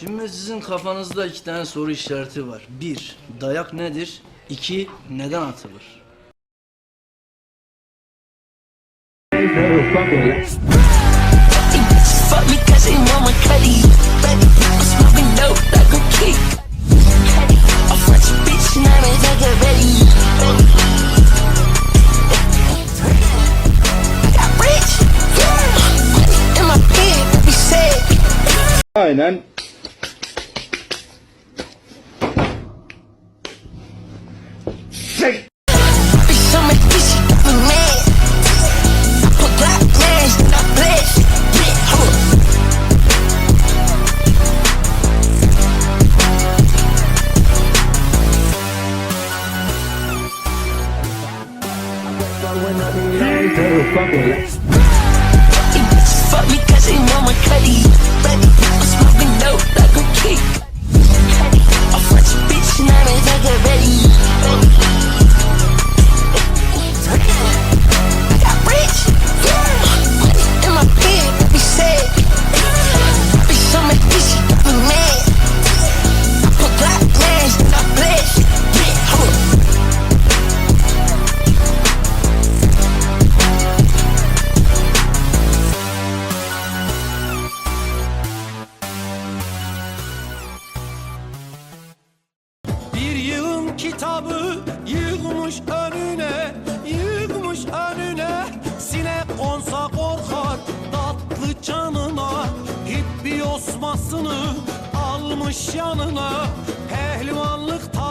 Şimdi sizin kafanızda iki tane soru işareti var. Bir, dayak nedir? İki, neden atılır? Aynen Fuck me cause he want my cutty. kitabı yığmış önüne Yığmış önüne. Sinek konsa korkar tatlı canına Hippi osmasını almış yanına. Pehlivanlık tarzı